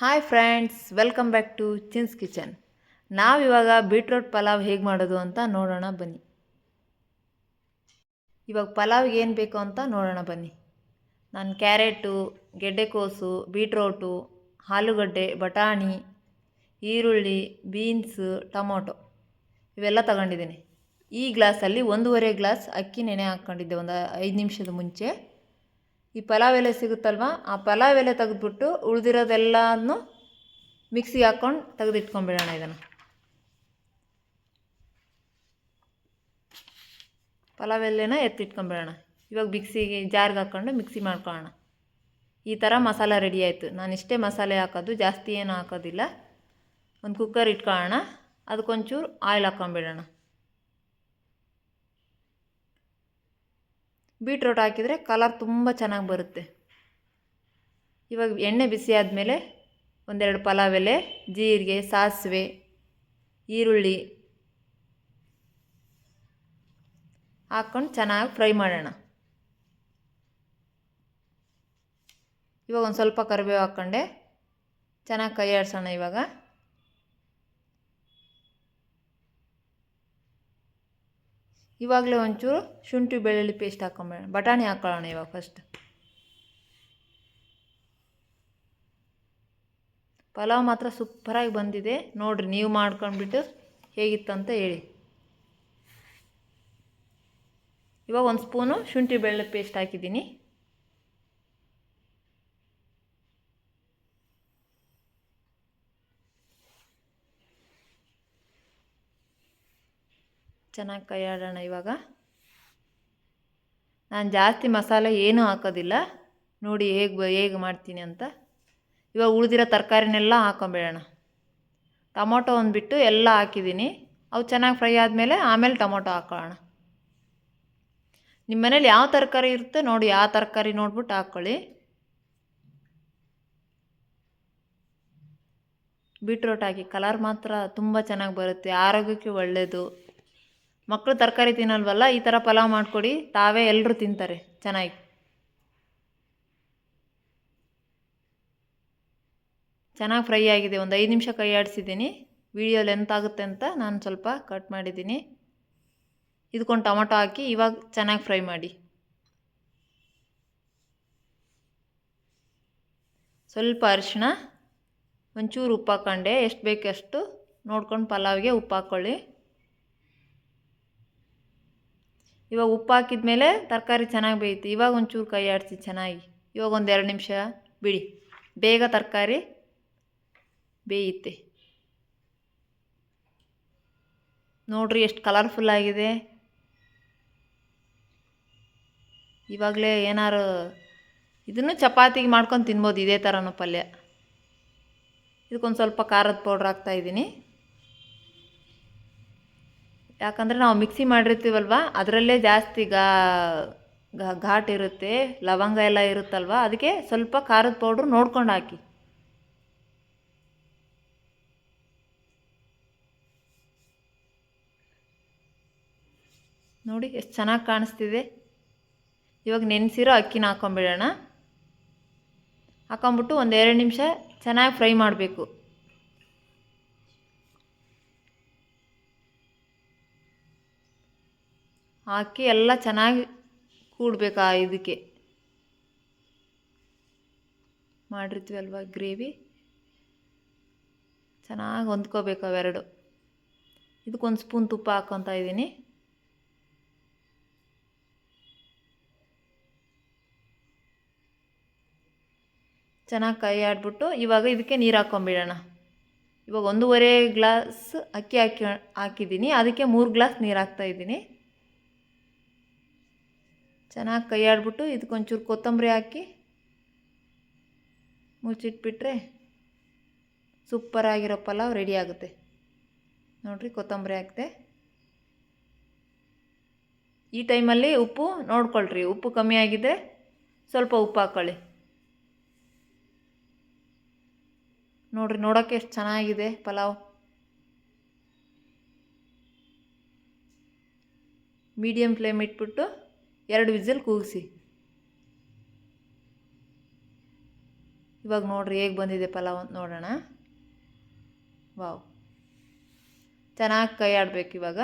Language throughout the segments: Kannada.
Hi friends welcome back to Chin's kitchen ನಾವಿವಾಗ ಬೀಟ್ರೋಟ್ ಪಲಾವ್ ಹೇಗೆ ಮಾಡೋದು ಅಂತ ನೋಡೋಣ ಬನ್ನಿ. ಇವಾಗ ಪಲಾವ್ಗೆ ಏನು ಬೇಕು ಅಂತ ನೋಡೋಣ ಬನ್ನಿ. ನಾನು ಕ್ಯಾರೆಟು, ಗೆಡ್ಡೆಕೋಸು ಬೀಟ್ರೋಟು ಆಲೂಗಡ್ಡೆ, ಬಟಾಣಿ, ಈರುಳ್ಳಿ ಬೀನ್ಸು ಟೊಮೊಟೊ ಇವೆಲ್ಲ ತಗೊಂಡಿದ್ದೀನಿ. ಈ ಗ್ಲಾಸಲ್ಲಿ ಒಂದೂವರೆ ಗ್ಲಾಸ್ ಅಕ್ಕಿ ನೆನೆ ಹಾಕ್ಕೊಂಡಿದ್ದೆ, ಒಂದು ಐದು ನಿಮಿಷದ ಮುಂಚೆ. ಈ ಪಲಾವ್ ಎಲೆ ಸಿಗುತ್ತಲ್ವ? ಆ ಪಲಾವ್ ಎಲೆ ತೆಗೆದ್ಬಿಟ್ಟು ಉಳಿದಿರೋದೆಲ್ಲನೂ ಮಿಕ್ಸಿಗೆ ಹಾಕ್ಕೊಂಡು ತೆಗೆದಿಟ್ಕೊಂಡ್ಬಿಡೋಣ ಇದನ್ನು. ಪಲಾವ್ ಎಲೆನ ಎತ್ತಿಟ್ಕೊಂಡ್ಬಿಡೋಣ. ಇವಾಗ ಮಿಕ್ಸಿಗೆ ಜಾರ್ಗೆ ಹಾಕ್ಕೊಂಡು ಮಿಕ್ಸಿ ಮಾಡ್ಕೊಳ್ಳೋಣ. ಈ ಥರ ಮಸಾಲ ರೆಡಿ ಆಯಿತು. ನಾನು ಇಷ್ಟೇ ಮಸಾಲೆ ಹಾಕೋದು, ಜಾಸ್ತಿ ಏನು ಹಾಕೋದಿಲ್ಲ. ಒಂದು ಕುಕ್ಕರ್ ಇಟ್ಕೊಳ್ಳೋಣ. ಅದಕ್ಕೊಂಚೂರು ಆಯಿಲ್ ಹಾಕ್ಕೊಂಬಿಡೋಣ ಬೀಟ್ರೋಟ್ ಹಾಕಿದರೆ ಕಲರ್ ತುಂಬ ಚೆನ್ನಾಗಿ ಬರುತ್ತೆ. ಇವಾಗ ಎಣ್ಣೆ ಬಿಸಿ ಆದಮೇಲೆ ಒಂದೆರಡು ಪಲಾವ್ ಎಲೆ ಜೀರಿಗೆ, ಸಾಸಿವೆ, ಈರುಳ್ಳಿ ಹಾಕ್ಕೊಂಡು ಚೆನ್ನಾಗಿ ಫ್ರೈ ಮಾಡೋಣ. ಇವಾಗ ಒಂದು ಸ್ವಲ್ಪ ಕರಿಬೇವು ಹಾಕ್ಕೊಂಡೆ ಚೆನ್ನಾಗಿ ಕೈ ಆಡಿಸೋಣ ಇವಾಗ. ಇವಾಗಲೇ ಒಂಚೂರು ಶುಂಠಿ ಬೆಳ್ಳುಳ್ಳಿ ಪೇಸ್ಟ್ ಹಾಕೊಂಬೇಡ ಬಟಾಣಿ ಹಾಕೊಳ್ಳೋಣ ಇವಾಗ ಫಸ್ಟ್ ಪಲಾವ್ ಮಾತ್ರ ಸೂಪರಾಗಿ ಬಂದಿದೆ. ನೋಡಿರಿ, ನೀವು ಮಾಡ್ಕೊಂಡ್ಬಿಟ್ಟು ಹೇಗಿತ್ತಂತ ಹೇಳಿ. ಇವಾಗ ಒಂದು ಸ್ಪೂನು ಶುಂಠಿ ಬೆಳ್ಳುಳ್ಳಿ ಪೇಸ್ಟ್ ಹಾಕಿದ್ದೀನಿ. ಚೆನ್ನಾಗಿ ಕೈಯಾಡೋಣ ಇವಾಗ. ನಾನು ಜಾಸ್ತಿ ಮಸಾಲೆ ಏನೂ ಹಾಕೋದಿಲ್ಲ. ನೋಡಿ ಹೇಗೆ ಹೇಗೆ ಮಾಡ್ತೀನಿ ಅಂತ. ಇವಾಗ ಉಳಿದಿರೋ ತರಕಾರಿನೆಲ್ಲ ಹಾಕೊಂಬಿಡೋಣ. ಟೊಮೊಟೊ ಒಂದು ಬಿಟ್ಟು ಎಲ್ಲ ಹಾಕಿದ್ದೀನಿ. ಅವು ಚೆನ್ನಾಗಿ ಫ್ರೈ ಆದಮೇಲೆ ಆಮೇಲೆ ಟೊಮೊಟೊ ಹಾಕೊಳ್ಳೋಣ. ನಿಮ್ಮ ಮನೇಲಿ ಯಾವ ತರಕಾರಿ ಇರುತ್ತೆ ನೋಡಿ ಯಾವ ತರಕಾರಿ ನೋಡ್ಬಿಟ್ಟು ಹಾಕ್ಕೊಳ್ಳಿ ಬೀಟ್ರೋಟ್ ಹಾಕಿ, ಕಲರ್ ಮಾತ್ರ ತುಂಬ ಚೆನ್ನಾಗಿ ಬರುತ್ತೆ. ಆರೋಗ್ಯಕ್ಕೆ ಒಳ್ಳೆಯದು ಮಕ್ಕಳು ತರಕಾರಿ ತಿನ್ನಲ್ವಲ್ಲ, ಈ ಥರ ಪಲಾವ್ ಮಾಡಿಕೊಡಿ, ತಾವೇ ಎಲ್ಲರೂ ತಿಂತಾರೆ, ಚೆನ್ನಾಗಿ. ಚೆನ್ನಾಗಿ ಫ್ರೈ ಆಗಿದೆ, ಒಂದು ಐದು ನಿಮಿಷ ಕೈ ಆಡಿಸಿದ್ದೀನಿ ವಿಡಿಯೋ ಲೆಂತ್ ಆಗುತ್ತೆ ಅಂತ ನಾನು ಸ್ವಲ್ಪ ಕಟ್ ಮಾಡಿದ್ದೀನಿ. ಇದ್ಕೊಂಡು ಟೊಮೊಟೊ ಹಾಕಿ, ಇವಾಗ ಚೆನ್ನಾಗಿ ಫ್ರೈ ಮಾಡಿ. ಸ್ವಲ್ಪ ಅರಿಶಿಣ, ಒಂಚೂರು ಉಪ್ಪು ಹಾಕ್ಕೊಂಡೆ ಎಷ್ಟು ಬೇಕಷ್ಟು ನೋಡ್ಕೊಂಡು ಪಲಾವ್ಗೆ ಉಪ್ಪು ಹಾಕ್ಕೊಳ್ಳಿ ಇವಾಗ ಉಪ್ಪು ಹಾಕಿದ ಮೇಲೆ ತರಕಾರಿ ಚೆನ್ನಾಗಿ ಬೇಯುತ್ತೆ ಇವಾಗ ಒಂಚೂರು ಕೈ ಆಡಿಸಿ ಚೆನ್ನಾಗಿ. ಇವಾಗ ಒಂದು ಎರಡು ನಿಮಿಷ ಬಿಡಿ. ಬೇಗ ತರಕಾರಿ ಬೇಯುತ್ತೆ. ನೋಡ್ರಿ ಎಷ್ಟು ಕಲರ್ಫುಲ್ ಆಗಿದೆ. ಇವಾಗಲೇ ಏನಾರು ಇದನ್ನು ಚಪಾತಿಗೆ ಮಾಡ್ಕೊಂಡು ತಿನ್ಬೋದು ಇದೇ ಥರನೂ ಪಲ್ಯ. ಇದಕ್ಕೊಂದು ಸ್ವಲ್ಪ ಖಾರದ ಪೌಡ್ರ್ ಹಾಕ್ತಾಯಿದ್ದೀನಿ ಯಾಕಂದರೆ ನಾವು ಮಿಕ್ಸಿ ಮಾಡಿರ್ತೀವಲ್ವ? ಅದರಲ್ಲೇ ಜಾಸ್ತಿ ಗಾ ಘಾಟ್ ಇರುತ್ತೆ, ಲವಂಗ ಎಲ್ಲ ಇರುತ್ತಲ್ವ? ಅದಕ್ಕೆ ಸ್ವಲ್ಪ ಖಾರದ ಪೌಡ್ರು ನೋಡ್ಕೊಂಡು ಹಾಕಿ. ನೋಡಿ, ಎಷ್ಟು ಚೆನ್ನಾಗಿ ಕಾಣಿಸ್ತಿದೆ. ಇವಾಗ ನೆನೆಸಿರೋ ಅಕ್ಕಿನ ಹಾಕೊಂಬಿಡೋಣ. ಹಾಕೊಂಬಿಟ್ಟು ಒಂದು ಎರಡು ನಿಮಿಷ ಚೆನ್ನಾಗಿ ಫ್ರೈ ಮಾಡಬೇಕು. ಹಾಕಿ ಎಲ್ಲ ಚೆನ್ನಾಗಿ ಕೂಡಬೇಕು ಆ ಇದಕ್ಕೆ. ಮಾಡಿರ್ತೀವಲ್ವ ಗ್ರೇವಿ? ಚೆನ್ನಾಗಿ ಹೊಂದ್ಕೋಬೇಕು ಅವೆರಡು. ಇದಕ್ಕೊಂದು ಸ್ಪೂನ್ ತುಪ್ಪ ಹಾಕ್ಕೊತಾ ಇದ್ದೀನಿ. ಚೆನ್ನಾಗಿ ಕೈ ಆಡಿಬಿಟ್ಟು ಇವಾಗ ಇದಕ್ಕೆ ನೀರು ಹಾಕ್ಕೊಂಬಿಡೋಣ ಇವಾಗ ಒಂದೂವರೆ ಗ್ಲಾಸ್ ಅಕ್ಕಿ ಹಾಕಿ ಹಾಕಿದ್ದೀನಿ. ಅದಕ್ಕೆ ಮೂರು ಗ್ಲಾಸ್ ನೀರು ಹಾಕ್ತಾಯಿದ್ದೀನಿ ಚೆನ್ನಾಗಿ ಕೈ ಇದಕ್ಕೆ ಇದಕ್ಕೊಂಚೂರು ಕೊತ್ತಂಬರಿ ಹಾಕಿ ಮುಚ್ಚಿಟ್ಬಿಟ್ರೆ ಸೂಪರಾಗಿರೋ ಪಲಾವ್ ರೆಡಿ ಆಗುತ್ತೆ. ನೋಡಿರಿ ಕೊತ್ತಂಬರಿ ಹಾಕಿದೆ. ಈ ಟೈಮಲ್ಲಿ ಉಪ್ಪು ನೋಡ್ಕೊಳ್ರಿ, ಉಪ್ಪು ಕಮ್ಮಿ ಆಗಿದ್ದರೆ ಸ್ವಲ್ಪ ಉಪ್ಪು ಹಾಕ್ಕೊಳ್ಳಿ ನೋಡಿರಿ ನೋಡೋಕ್ಕೆ ಎಷ್ಟು ಚೆನ್ನಾಗಿದೆ ಪಲಾವ್. ಮೀಡಿಯಮ್ ಫ್ಲೇಮ್ ಇಟ್ಬಿಟ್ಟು ಎರಡು ವಿಸಿಲ್ ಕೂಗಿಸಿ. ಇವಾಗ ನೋಡ್ರಿ ಹೇಗೆ ಬಂದಿದೆ ಪಲಾವ್ ಅಂತ ನೋಡೋಣ. ವಾವ್. ಚೆನ್ನಾಗಿ ಕೈ ಆಡಬೇಕು ಇವಾಗ.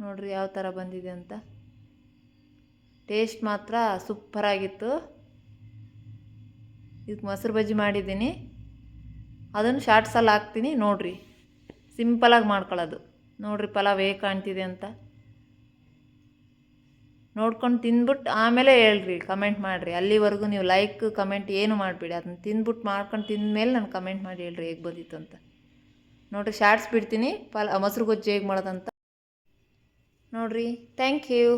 ನೋಡ್ರಿ ಯಾವ ಥರ ಬಂದಿದೆ ಅಂತ. ಟೇಸ್ಟ್ ಮಾತ್ರ ಸೂಪರಾಗಿತ್ತು ಇದಕ್ಕೆ ಮೊಸರು ಬಜ್ಜಿ ಮಾಡಿದ್ದೀನಿ. ಅದನ್ನು ಶಾರ್ಟ್ಸಲ್ಲಿ ಹಾಕ್ತೀನಿ ನೋಡ್ರಿ. ಸಿಂಪಲಾಗಿ ಮಾಡ್ಕೊಳ್ಳೋದು. ನೋಡ್ರಿ ಪಲಾವ್ ಹೇಗೆ ಕಾಣ್ತಿದೆ ಅಂತ. ನೋಡ್ಕೊಂಡು ತಿಂದ್ಬಿಟ್ಟು ಆಮೇಲೆ ಹೇಳ್ರಿ ಕಮೆಂಟ್ ಮಾಡಿರಿ. ಅಲ್ಲಿವರೆಗೂ ನೀವು ಲೈಕ್ ಕಮೆಂಟ್ ಏನು ಮಾಡಿಬಿಡಿ. ಅದನ್ನ ತಿಂದ್ಬಿಟ್ಟು ಮಾಡ್ಕೊಂಡು ತಿಂದಮೇಲೆ ನಾನು ಕಮೆಂಟ್ ಮಾಡಿ ಹೇಳ್ರಿ ಹೇಗೆ ಬಂದಿತ್ತು ಅಂತ. ನೋಡ್ರಿ ಶಾರ್ಟ್ಸ್ ಬಿಡ್ತೀನಿ. ಪಲ್ ಮೊಸರು ಗೊಜ್ಜು ಹೇಗೆ ಮಾಡೋದಂತ. ನೋಡ್ರಿ ಥ್ಯಾಂಕ್ ಯು